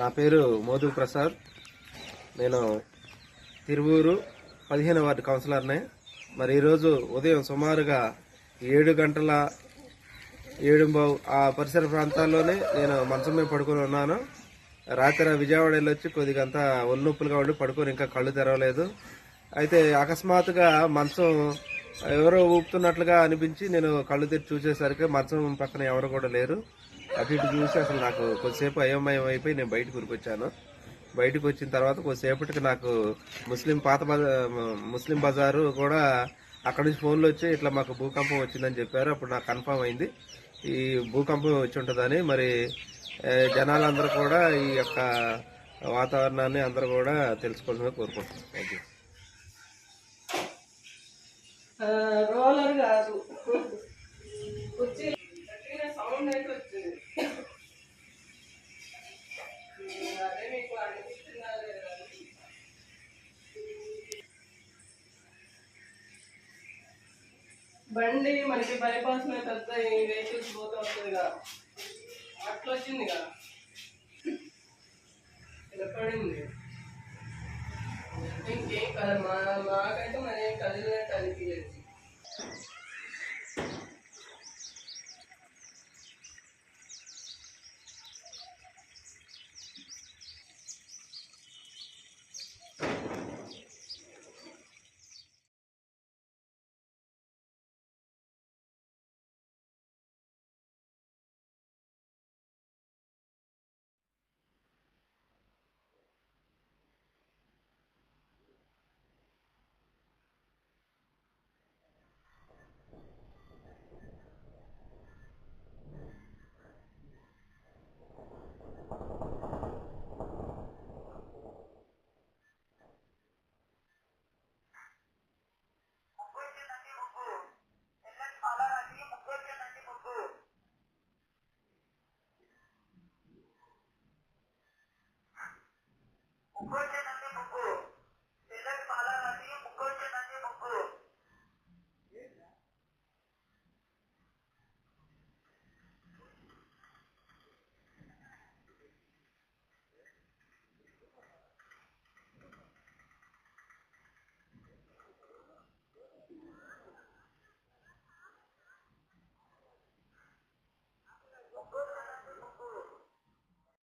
నా పేరు మోదు ప్రసాద్. నేను తిరువూరు పదిహేను వార్డు కౌన్సిలర్నే. మరి ఈరోజు ఉదయం సుమారుగా ఏడు గంటల ఏడుంబావు ఆ పరిసర ప్రాంతాల్లోనే నేను మంచం మీద పడుకొని ఉన్నాను. రాత్రి విజయవాడ వెళ్ళొచ్చి కొద్దిగా అంతా ఒళ్ళొప్పులుగా ఉండి పడుకొని ఇంకా కళ్ళు తెరవలేదు. అయితే అకస్మాత్తుగా మంచం ఎవరో ఊపుతున్నట్లుగా అనిపించి నేను కళ్ళు తెరిచి చూసేసరికి మంచం పక్కన ఎవరు కూడా లేరు. అటు ఇటు చూసి అసలు నాకు కొద్దిసేపు అయోమయం అయిపోయి నేను బయటకు ఉరికొచ్చాను బయటకు వచ్చిన తర్వాత కొద్దిసేపటికి నాకు ముస్లిం పాత ముస్లిం బజారు కూడా అక్కడ నుంచి ఫోన్లు వచ్చి ఇట్లా మాకు భూకంపం వచ్చిందని చెప్పారు. అప్పుడు నాకు కన్ఫర్మ్ అయింది. ఈ భూకంపం వచ్చి ఉంటుందని మరి జనాలందరూ కూడా ఈ యొక్క వాతావరణాన్ని అందరూ కూడా తెలుసుకోవాలని కోరుకుంటున్నాను థ్యాంక్ యూ రోలర్ కాదు. బండి మనకి బైపాస్ మీద పెద్ద వెహికల్స్ పోతూ వస్తుందిగా అట్లా కదా. ఇలా పడింది. ఇంకేం కదా మా మాకైతే మరి ఏం కదిలినట్టు అనిపించలేదు. Project